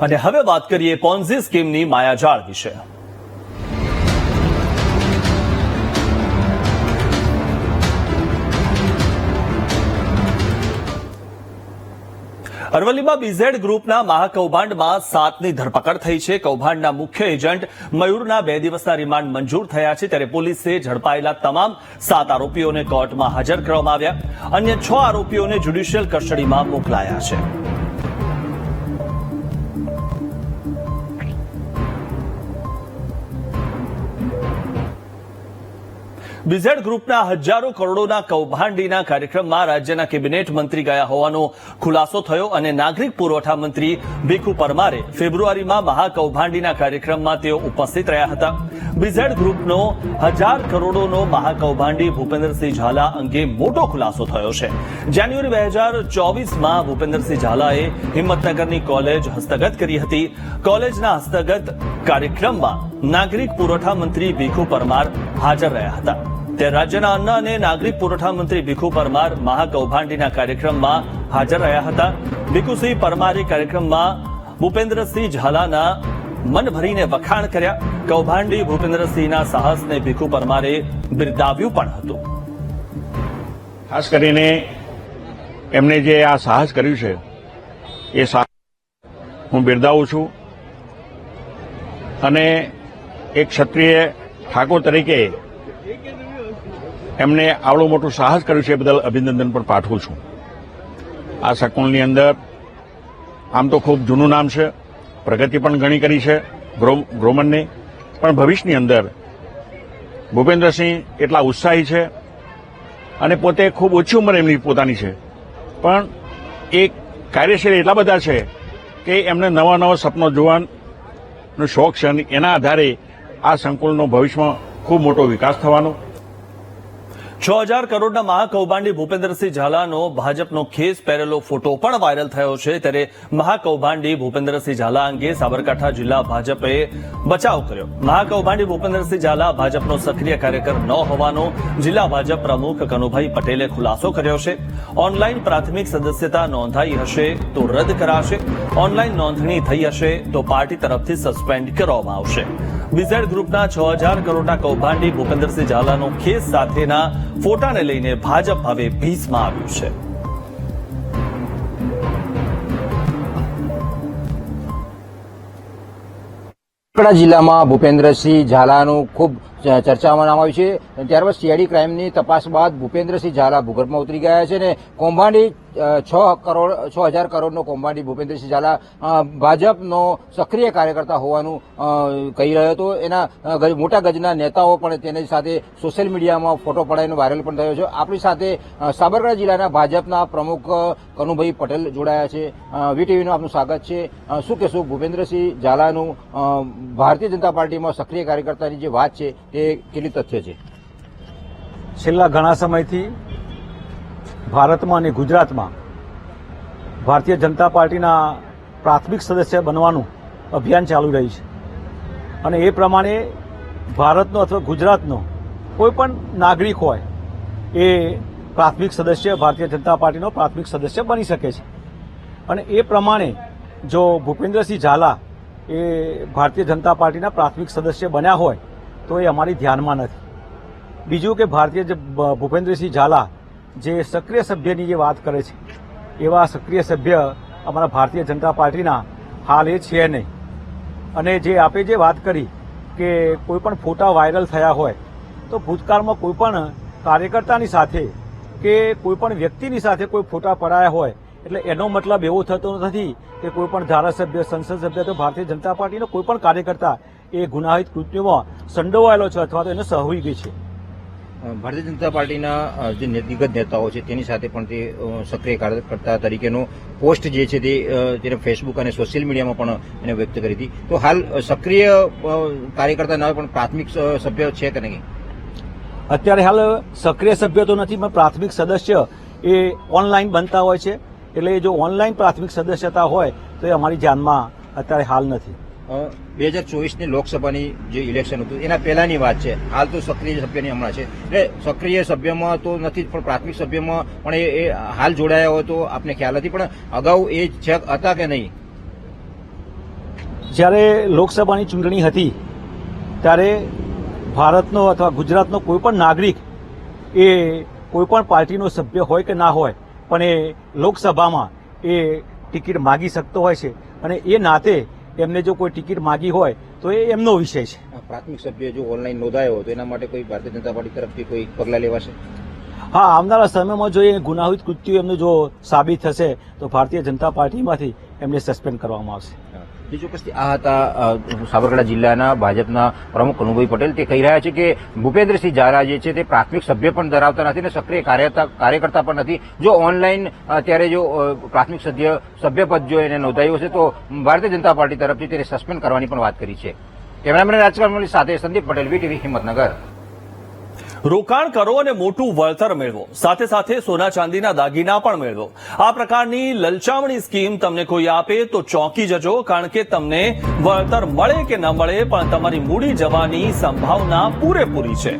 અને હવે વાત કરીએ પોન્ઝી સ્કીમની માયાજાળ વિશે. અરવલ્લીમાં બીઝેડ ગ્રુપના મહાકૌભાંડમાં સાતની ધરપકડ થઈ છે. કૌભાંડના મુખ્ય એજન્ટ મયુરના બે દિવસના રિમાન્ડ મંજૂર થયા છે. ત્યારે પોલીસે ઝડપાયેલા તમામ સાત આરોપીઓને કોર્ટમાં હાજર કરવામાં આવ્યા. અન્ય છ આરોપીઓને જ્યુડિશિયલ કસ્ટડીમાં મોકલાયા છે. બીઝેડ ગ્રુપના હજારો કરોડોના કૌભાંડીના કાર્યક્રમમાં રાજ્યના કેબિનેટ મંત્રી ગયા હોવાનો ખુલાસો થયો અને નાગરિક પુરવઠા મંત્રી ભીખુ પરમારે ફેબ્રુઆરીમાં મહાકૌભાંડીના કાર્યક્રમમાં તેઓ ઉપસ્થિત રહ્યા હતા. બીઝેડ ગ્રુપનો હજાર કરોડોનો મહાકૌભાંડી ભૂપેન્દ્રસિંહ ઝાલા અંગે મોટો ખુલાસો થયો છે. જાન્યુઆરી બે હજાર ચોવીસમાં ભૂપેન્દ્રસિંહ ઝાલાએ હિંમતનગરની કોલેજ હસ્તગત કરી હતી. કોલેજના હસ્તગત કાર્યક્રમમાં નાગરિક પુરવઠા મંત્રી ભીખુ પરમાર હાજર રહ્યા હતા. ત્યારે રાજ્યના અન્ન અને નાગરિક પુરવઠા મંત્રી ભીખુ પરમાર મહાકૌભાંડીના કાર્યક્રમમાં હાજર રહ્યા હતા. ભીખુસિંહ પરમારે કાર્યક્રમમાં ભૂપેન્દ્રસિંહ ઝાલાના મન ભરીને વખાણ કર્યા. કૌભાંડી ભૂપેન્દ્રસિંહના સાહસને ભીખુ પરમારે બિરદાવ્યું પણ હતું. ખાસ કરીને એમને જે આ સાહસ કર્યું છે, એ સાહસ હું બિરદાવું છું. અને એક ક્ષત્રિય ઠાકોર તરીકે એમને આવડું મોટું સાહસ કર્યું છે બદલ અભિનંદન પણ પાઠવું છું. આ શકુલની અંદર આમ તો ખૂબ જૂનું નામ છે, પ્રગતિ પણ ઘણી કરી છે ગ્રો- ગ્રોમનની, પણ ભવિષ્યની અંદર ભૂપેન્દ્રસિંહ એટલા ઉત્સાહી છે અને પોતે ખૂબ ઓછી ઉંમર એમની પોતાની છે. પણ એ કાર્યશીલ એટલા બધા છે કે એમને નવા નવા સપનો જોવાનો શોખ છે અને એના આધારે આ સંકુલનો ભવિષ્યમાં ખૂબ મોટો વિકાસ થવાનો છ હજાર કરોડના મહાકૌભાંડી ભૂપેન્દ્રસિંહ ઝાલાનો ભાજપનો ખેસ પહેરેલો ફોટો પણ વાયરલ થયો છે. ત્યારે મહાકૌભાંડી ભૂપેન્દ્રસિંહ ઝાલા અંગે સાબરકાંઠા જિલ્લા ભાજપે બચાવ કર્યો. મહાકૌભાંડી ભૂપેન્દ્રસિંહ ઝાલા ભાજપનો સક્રિય કાર્યકર ન હોવાનો જિલ્લા ભાજપ પ્રમુખ કનુભાઈ પટેલે ખુલાસો કર્યો છે. ઓનલાઈન પ્રાથમિક સદસ્યતા નોંધાઈ હશે તો રદ કરાશે. ઓનલાઈન નોંધણી થઈ હશે તો પાર્ટી તરફથી સસ્પેન્ડ કરવામાં આવશે. બીઝેડ ગ્રુપના છ હજાર કરોડના કૌભાંડી ભૂપેન્દ્રસિંહ ઝાલાનો ખેસ સાથેના ફોટાને લઈને ભાજપ હવે ભીસમાં આવ્યું છે. સાબરકાંઠા જિલ્લામાં ભૂપેન્દ્રસિંહ ઝાલાનું ખૂબ ચર્ચામાં નામ આવ્યું છે. ત્યારબાદ સીઆઈડી ક્રાઇમની તપાસ બાદ ભૂપેન્દ્રસિંહ ઝાલા ભૂગર્ભમાં ઉતરી ગયા છે અને કૌભાંડી છ કરોડ, છ હજાર કરોડનો કૌભાંડી ભૂપેન્દ્રસિંહ ઝાલા ભાજપનો સક્રિય કાર્યકર્તા હોવાનું કહી રહ્યો હતો. એના મોટા ગજના નેતાઓ પણ તેની સાથે સોશિયલ મીડિયામાં ફોટો પડાવીને વાયરલ પણ થયો છે. આપણી સાથે સાબરકાંઠા જિલ્લાના ભાજપના પ્રમુખ, કનુભાઈ પટેલ જોડાયા છે. વીટીવીનું આપનું સ્વાગત છે. શું કહેશું ભૂપેન્દ્રસિંહ ઝાલાનું ભારતીય જનતા પાર્ટીમાં સક્રિય કાર્યકર્તાની જે વાત છે, તે કેટલી તથ્ય છે? છેલ્લા ઘણા સમયથી ભારતમાં અને ગુજરાતમાં ભારતીય જનતા પાર્ટીના પ્રાથમિક સદસ્ય બનવાનું અભિયાન ચાલુ રહ્યું છે. અને એ પ્રમાણે ભારતનો અથવા ગુજરાતનો કોઈ પણ નાગરિક હોય એ પ્રાથમિક સદસ્ય, ભારતીય જનતા પાર્ટીનો પ્રાથમિક સદસ્ય બની શકે છે. અને એ પ્રમાણે જો ભૂપેન્દ્રસિંહ ઝાલા એ ભારતીય જનતા પાર્ટીના પ્રાથમિક સદસ્ય બન્યા હોય તો એ અમારી ધ્યાનમાં નથી. બીજું કે ભારતીય ભૂપેન્દ્રસિંહ ઝાલા જે સક્રિય સભ્યની જે વાત કરે છે, એવા સક્રિય સભ્ય અમારા ભારતીય જનતા પાર્ટીના હાલ એ છે નહીં. અને જે આપે જે વાત કરી કે કોઈપણ ફોટા વાયરલ થયા હોય, તો ભૂતકાળમાં કોઈપણ કાર્યકર્તાની સાથે કે કોઈપણ વ્યક્તિની સાથે કોઈ ફોટા પડાયા હોય, એટલે એનો મતલબ એવો થતો નથી કે કોઈ પણ ધારાસભ્ય, સંસદ સભ્ય તો ભારતીય જનતા પાર્ટીનો કોઈ પણ કાર્યકર્તા એ ગુનાહિત કૃત્યોમાં સંડોવાયેલો છે અથવા તો એને સહયોગી છે. ભારતીય જનતા પાર્ટીના જે દિગ્ગજ નેતાઓ છે, તેની સાથે પણ તે સક્રિય કાર્યકર્તા તરીકેનો પોસ્ટ જે છે તેને ફેસબુક અને સોશિયલ મીડિયામાં પણ એને વ્યક્ત કરી હતી. તો હાલ સક્રિય કાર્યકર્તા ન પણ પ્રાથમિક સભ્ય છે કે નહીં? અત્યારે હાલ સક્રિય સભ્ય તો નથી, પણ પ્રાથમિક સદસ્ય એ ઓનલાઈન બનતા હોય છે. એટલે જો ઓનલાઈન પ્રાથમિક સદસ્યતા હોય, તો એ અમારી ધ્યાનમાં અત્યારે હાલ નથી. બે હજાર ચોવીસની લોકસભાની જે ઇલેક્શન હતું, એના પહેલાંની વાત છે. હાલ તો સક્રિય સભ્યની હમણાં છે. એટલે સક્રિય સભ્યમાં તો નથી, પણ પ્રાથમિક સભ્યમાં પણ એ હાલ જોડાયા હોય તો આપને ખ્યાલ નથી. પણ અગાઉ એ છે હતા કે નહીં? જ્યારે લોકસભાની ચૂંટણી હતી, ત્યારે ભારતનો અથવા ગુજરાતનો કોઈ પણ નાગરિક એ કોઈ પણ પાર્ટીનો સભ્ય હોય કે ના હોય, પણ એ લોકસભામાં એ ટિકિટ માગી શકતો હોય છે. અને એ નાતે એમને જો કોઈ ટિકિટ માગી હોય તો એ એમનો વિષય છે. પ્રાથમિક સભ્ય જો ઓનલાઈન નોંધાયો તો એના માટે કોઈ ભારતીય જનતા પાર્ટી તરફથી કોઈ પગલાં લેવાશે? હા આવનારા સમયમાં જો એ ગુનાહિત કૃત્યુ એમનું જો સાબિત થશે તો ભારતીય જનતા પાર્ટીમાંથી એમને સસ્પેન્ડ કરવામાં આવશે. જે ચોક્કસથી આ હતા સાબરકાંઠા જિલ્લાના ભાજપના પ્રમુખ કનુભાઈ પટેલ. તે કહી રહ્યા છે કે ભૂપેન્દ્રસિંહ ઝાલા જે છે તે પ્રાથમિક સભ્ય પણ ધરાવતા નથી અને સક્રિય કાર્યકર્તા પણ નથી. જો ઓનલાઈન અત્યારે જો પ્રાથમિક સભ્ય, સભ્યપદ જો એને નોંધાયું હશે તો ભારતીય જનતા પાર્ટી તરફથી તેને સસ્પેન્ડ કરવાની પણ વાત કરી છે. કેમેરામેન રાજકારણની સાથે સંદીપ પટેલ, વીટીવી હિંમતનગર. રોકાણ કરો અને મોટું વળતર મેળવો. સાથે સાથે સોના ચાંદીના દાગીના પણ મેળવો. આ પ્રકારની લલચામણી સ્કીમ તમને કોઈ આપે તો ચોંકી જજો, કારણ કે તમને વળતર મળે કે ન મળે પણ તમારી મૂડી જવાની સંભાવના પૂરેપૂરી છે.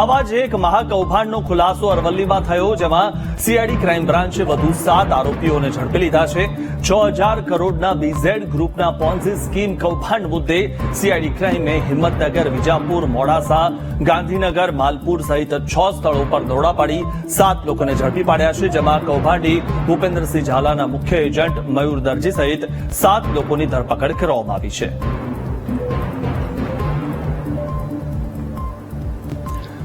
આવા જ એક મહાકૌભાંડનો ખુલાસો અરવલ્લીમાં થયો, જેમાં સીઆઈડી ક્રાઇમ બ્રાન્ચે વધુ સાત આરોપીઓને ઝડપી લીધા છે. છ હજાર કરોડના બીઝેડ ગ્રુપના પોન્ઝી સ્કીમ કૌભાંડ મુદ્દે સીઆઈડી ક્રાઇમે હિંમતનગર, વિજાપુર, મોડાસા, ગાંધીનગર, માલપુર સહિત છ સ્થળો પર દોડા પાડી સાત લોકોને ઝડપી પાડ્યા છે, જેમાં કૌભાંડી, ભૂપેન્દ્રસિંહ ઝાલાના મુખ્ય એજન્ટ મયુર દરજી સહિત સાત લોકોની ધરપકડ કરવામાં આવી છે.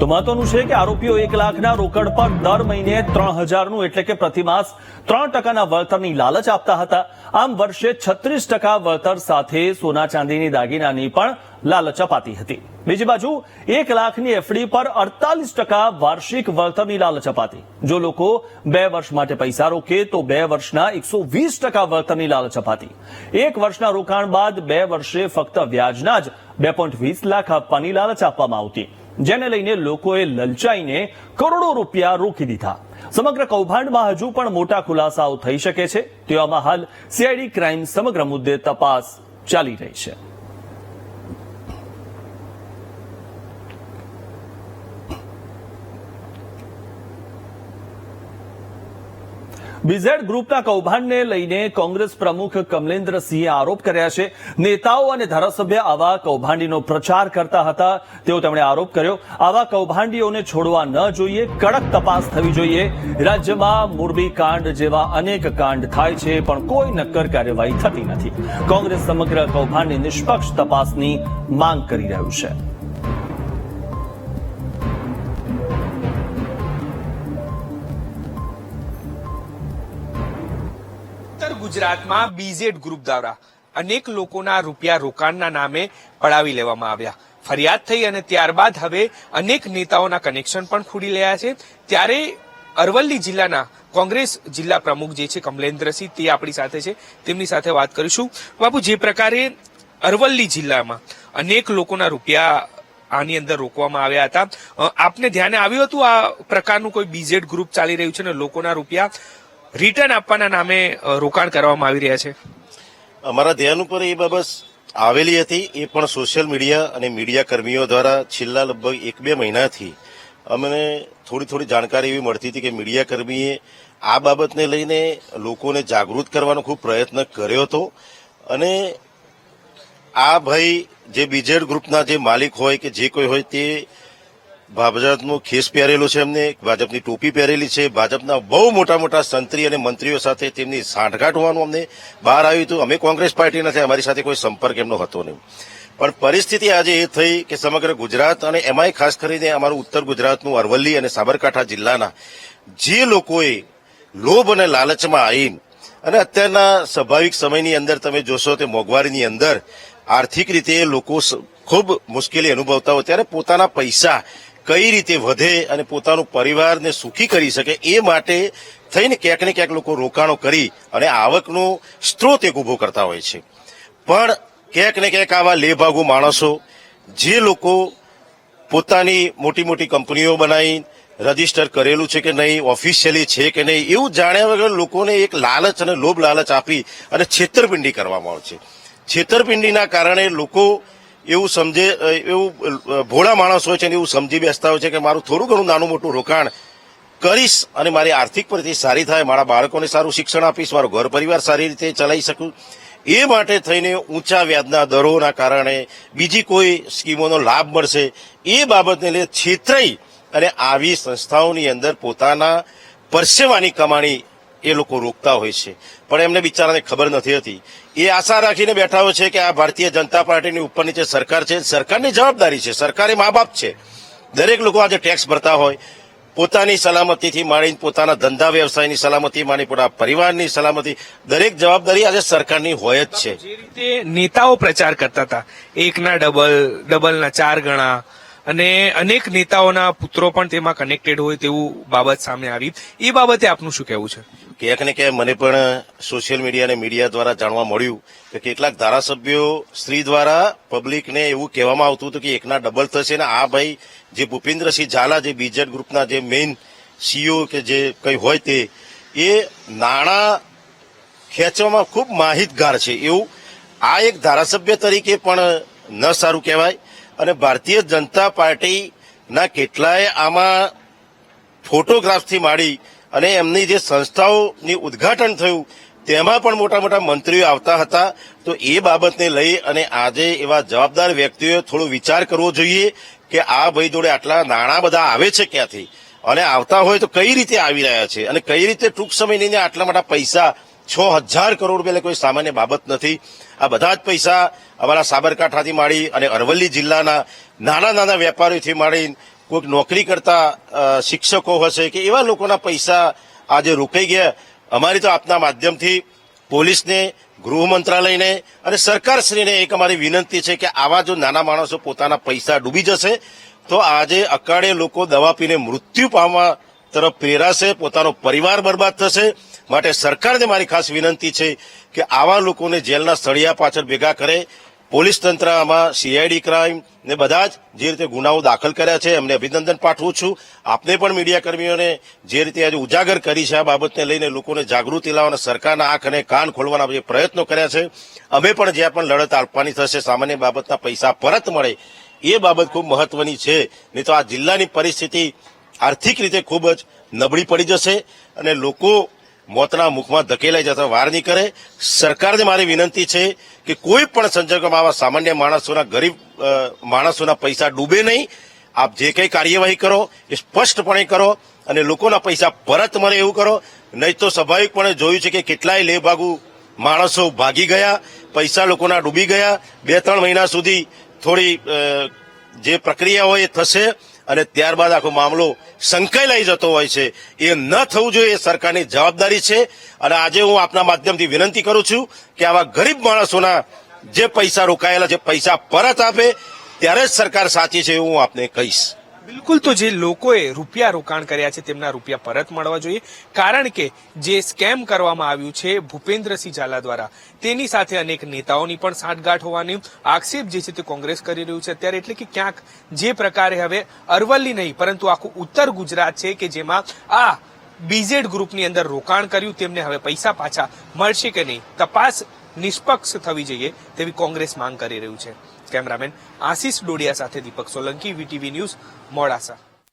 તો મહત્વનું છે કે આરોપીઓ એક લાખના રોકડ પર દર મહિને ત્રણ હજારનું એટલે કે પ્રતિમાસ ત્રણ ટકાના વળતરની લાલચ આપતા હતા. આમ વર્ષે છત્રીસ ટકા વળતર સાથે સોના ચાંદીની દાગીનાની પણ લાલચ અપાતી હતી. બીજી બાજુ, એક લાખની એફડી પર અડતાલીસ ટકા વાર્ષિક વળતરની લાલચ અપાતી જો લોકો બે વર્ષ માટે પૈસા રોકે, તો બે વર્ષના એકસો વીસ ટકા વળતરની લાલચ અપાતી એક વર્ષના રોકાણ બાદ બે વર્ષે ફક્ત વ્યાજના જ બે પોઈન્ટ વીસ લાખ આપવાની લાલચ આપવામાં આવતી. જેને લઈને લોકોએ લલચાઈને કરોડો રૂપિયા રોકી દીધા. સમગ્ર કૌભાંડમાં હજુ પણ મોટા ખુલાસાઓ થઈ શકે છે. તેવામાં હાલ સીઆઈડી ક્રાઇમ સમગ્ર મુદ્દે તપાસ ચાલી રહી છે. બીઝેડ ગ્રુપના કૌભાંડને લઈને કોંગ્રેસ પ્રમુખ કમલેન્દ્રસિંહે આરોપ કર્યા છે. નેતાઓ અને ધારાસભ્ય આવા કૌભાંડીનો પ્રચાર કરતા હતા. તેવો તેમણે આરોપ કર્યો, આવા કૌભાંડીઓને છોડવા ન જોઈએ, કડક તપાસ થવી જોઈએ. રાજ્યમાં મોરબી કાંડ જેવા અનેક કાંડ થાય છે, પણ કોઈ નક્કર કાર્યવાહી થતી નથી. કોંગ્રેસ સમગ્ર કૌભાંડની નિષ્પક્ષ તપાસની માંગ કરી રહ્યું છે. ગુજરાતમાં બીઝેડ ગ્રુપ દ્વારા અનેક લોકોના રૂપિયા રોકાણના નામે પડાવી લેવામાં આવ્યા. ફરિયાદ થઈ અને ત્યારબાદ હવે અનેક નેતાઓના કનેક્શન પણ ખુલી રહ્યા છે. ત્યારે અરવલ્લી જિલ્લાના કોંગ્રેસ જિલ્લા પ્રમુખ જે છે કમલેન્દ્રસિંહ, તે આપણી સાથે છે. તેમની સાથે વાત કરીશું. બાપુ, જે પ્રકારે અરવલ્લી જિલ્લામાં અનેક લોકોના રૂપિયા આની અંદર રોકવામાં આવ્યા હતા. આપને ધ્યાને આવ્યું હતું આ પ્રકારનું કોઈ બીઝેડ ગ્રુપ ચાલી રહ્યું છે ને લોકોના રૂપિયા રિટર્ન આપવાના નામે રોકાણ કરવામાં આવી રહ્યા છે? અમારા ધ્યાન ઉપર એ બાબત આવેલી હતી. એ પણ સોશિયલ મીડિયા અને મીડિયા કર્મીઓ દ્વારા છેલ્લા લગભગ એક બે મહિનાથી અમને થોડી થોડી જાણકારી એવી મળતી હતી કે મીડિયા કર્મીએ આ બાબતને લઈને લોકોને જાગૃત કરવાનો ખૂબ પ્રયત્ન કર્યો હતો. અને આ ભાઈ જે બીજેડ ગ્રુપના જે માલિક હોય કે જે કોઈ હોય તે ભાજપનું ખેસ પહેરેલું છે એમને, ભાજપની ટોપી પહેરેલી છે. ભાજપના બહુ મોટા મોટા સંત્રી અને મંત્રીઓ સાથે તેમની સાંઠગાંઠ હોવાનું અમને બહાર આવ્યું હતું. અમે કોંગ્રેસ પાર્ટીના છે અમારી સાથે કોઈ સંપર્ક એમનો હતો નહીં. પણ પરિસ્થિતિ આજે એ થઈ કે સમગ્ર ગુજરાત અને એમાંય ખાસ કરીને અમારું ઉત્તર ગુજરાતનું અરવલ્લી અને સાબરકાંઠા જિલ્લાના જે લોકોએ લોભ અને લાલચમાં આવી અને અત્યારના સ્વાભાવિક સમયની અંદર તમે જોશો તે મોંઘવારીની અંદર આર્થિક રીતે લોકો ખૂબ મુશ્કેલી અનુભવતા હોય. ત્યારે પોતાના પૈસા કઈ રીતે વધે અને પોતાનું પરિવારને સુખી કરી શકે એ માટે થઈને ક્યાંક ને ક્યાંક લોકો રોકાણો કરી અને આવકનો સ્ત્રોત એક ઊભો કરતા હોય છે. પણ ક્યાંક ને ક્યાંક આવા લેભાગુ માણસો જે લોકો પોતાની મોટી મોટી કંપનીઓ બનાવી રજિસ્ટર કરેલું છે કે નહીં ઓફિશિયલી છે કે નહીં, એવું જાણ્યા વગર લોકોને એક લાલચ અને લોભ લાલચ આપી અને છેતરપિંડી કરવામાં આવે છે. છેતરપિંડીના કારણે લોકો એવું સમજે એવું ભોળા માણસ હોય છે એવું સમજી બેસતા હોય છે કે મારું થોડું ઘણું નાનું મોટું રોકાણ કરીશ અને મારી આર્થિક પરિસ્થિતિ સારી થાય, મારા બાળકોને સારું શિક્ષણ આપીશ, મારો ઘર પરિવાર સારી રીતે ચલાવી શકું. એ માટે થઈને ઊંચા વ્યાજના દરોના કારણે બીજી કોઈ સ્કીમોનો લાભ મળશે. એ બાબતને લઈ છેતરાઈ અને આવી સંસ્થાઓની અંદર પોતાના પરસેવાની કમાણી એ લોકો રોકતા હોય છે. પણ એમને બિચારાને ખબર નથી હતી. એ આશા રાખીને બેઠા હોય છે કે આ ભારતીય જનતા પાર્ટીની ઉપર નીચે સરકાર છે, સરકારની જવાબદારી છે, સરકારી મા બાપ છે. દરેક લોકો આજે ટેક્સ ભરતા હોય. પોતાની સલામતીથી માંડીને પોતાના ધંધા વ્યવસાયની સલામતી માંડી પોતાના પરિવારની સલામતી, દરેક જવાબદારી આજે સરકારની હોય જ છે. જે નેતાઓ પ્રચાર કરતા હતા, એકના ડબલ, ડબલના ચાર ગણા, અને અનેક નેતાઓના પુત્રો પણ તેમાં કનેક્ટેડ હોય તેવું બાબત સામે આવી. એ બાબતે આપનું શું કહેવું છે? ક્યાંક ને ક્યાંક મને પણ સોશિયલ મીડિયા અને મીડિયા દ્વારા જાણવા મળ્યું કે કેટલાક ધારાસભ્યો સ્ત્રી દ્વારા પબ્લિકને એવું કહેવામાં આવતું હતું કે એકના ડબલ થશે ને આ ભાઈ જે ભૂપેન્દ્રસિંહ ઝાલા, જે બીજેડ ગ્રુપના જે મેઇન સીઓ કે જે કંઈ હોય તે, એ નાણાં ખેંચવામાં ખૂબ માહિતગાર છે. એવું આ એક ધારાસભ્ય તરીકે પણ ન સારું કહેવાય અને ભારતીય જનતા પાર્ટીના કેટલાય આમાં ફોટોગ્રાફથી માંડી અને એમની જે સંસ્થાઓની ઉદ્ઘાટન થયું, તેમાં પણ મોટા મોટા મંત્રીઓ આવતા હતા. તો એ બાબતને લઈ અને આજે એવા જવાબદાર વ્યક્તિઓએ થોડો વિચાર કરવો જોઈએ કે આ ભાઈ જોડે આટલા નાણાં બધા આવે છે ક્યાંથી? અને આવતા હોય તો કઈ રીતે આવી રહ્યા છે? અને કઈ રીતે ટૂંક સમયની આટલા મોટા પૈસા, છ હજાર કરોડ રૂપિયા કોઈ સામાન્ય બાબત નથી? આ બધા જ પૈસા અમારા સાબરકાંઠાથી માંડી અને અરવલ્લી જિલ્લાના નાના નાના વેપારીઓથી માંડી કોઈક નોકરી કરતા શિક્ષકો હશે કે એવા લોકોના પૈસા આજે રોકાઈ ગયા. અમારી તો આપના માધ્યમથી પોલીસને, ગૃહ મંત્રાલયને અને સરકારશ્રીને એક અમારી વિનંતી છે કે આવા જો નાના માણસો પોતાના પૈસા ડૂબી જશે, તો આજે અકાળે લોકો દવા પીને મૃત્યુ પામવા તરફ પ્રેરાશે, પોતાનો પરિવાર બરબાદ થશે. માટે સરકારને મારી ખાસ વિનંતી છે કે આવા લોકોને જેલના સળિયા પાછળ ભેગા કરે પોલીસ તંત્ર આમાં સીઆઈડી ક્રાઇમ ને બધા જ જે રીતે ગુનાઓ દાખલ કર્યા છે, એમને અભિનંદન પાઠવું છું. આપને પણ મીડિયા કર્મીઓને જે રીતે આજે ઉજાગર કરી છે આ બાબતને લઈને લોકોને જાગૃતિ લાવવાના સરકારના આંખ અને કાન ખોલવાના જે પ્રયત્નો કર્યા છે. અમે પણ જ્યાં પણ લડત આપવાની થશે, સામાન્ય બાબતના પૈસા પરત મળે, એ બાબત ખૂબ મહત્વની છે. નહીં તો આ જિલ્લાની પરિસ્થિતિ આર્થિક રીતે ખૂબ જ નબળી પડી જશે અને લોકો મોતના મુખમાં ધકેલાઈ જતા વાર નહીં કરે. સરકારને મારી વિનંતી છે કે કોઈ પણ સંજોગોમાં આવા સામાન્ય માણસોના ગરીબ માણસોના પૈસા ડૂબે નહીં. આપ જે કંઈ કાર્યવાહી કરો એ સ્પષ્ટપણે કરો અને લોકોના પૈસા પરત મળે એવું કરો. નહીં તો સ્વાભાવિકપણે જોયું છે કે કેટલાય લેભાગુ માણસો ભાગી ગયા, પૈસા લોકોના ડૂબી ગયા. બે ત્રણ મહિના સુધી થોડી જે પ્રક્રિયા હોય એ થશે અને ત્યારબાદ આખો મામલો સંકળાઈ જતો હોય છે. એ ન થવું જોઈએ, એ સરકારની જવાબદારી છે. અને આજે હું આપના માધ્યમથી વિનંતી કરું છું કે આવા ગરીબ માણસોના જે પૈસા રોકાયેલા છે, પૈસા પરત આપે, ત્યારે જ સરકાર સાચી છે એવું હું આપને કહીશ. બિલકુલ તો જે લોકોએ રૂપિયા રોકાણ કર્યા છે તેમના રૂપિયા પરત મળવા જોઈએ. કારણ કે જે સ્કેમ કરવામાં આવ્યું છે ભૂપેન્દ્રસિંહ ઝાલા દ્વારા, તેની સાથે અનેક નેતાઓની પણ સાંઠગાંઠ હોવાની આક્ષેપ જે છે તે કોંગ્રેસ કરી રહ્યું છે. અત્યારે એટલે કે ક્યાંક જે પ્રકારે હવે અરવલ્લી નહીં, પરંતુ આખું ઉત્તર ગુજરાત છે કે જેમાં આ બીઝેડ ગ્રુપની અંદર રોકાણ કર્યું, તેમને હવે પૈસા પાછા મળશે કે નહીં, તપાસ નિષ્પક્ષ થવી જોઈએ તેવી કોંગ્રેસ માંગ કરી રહ્યું છે. કેમેરામેન આશીષ ડોડિયા સાથે દીપક સોલંકી વીટીવી ન્યૂઝ મોડાસા.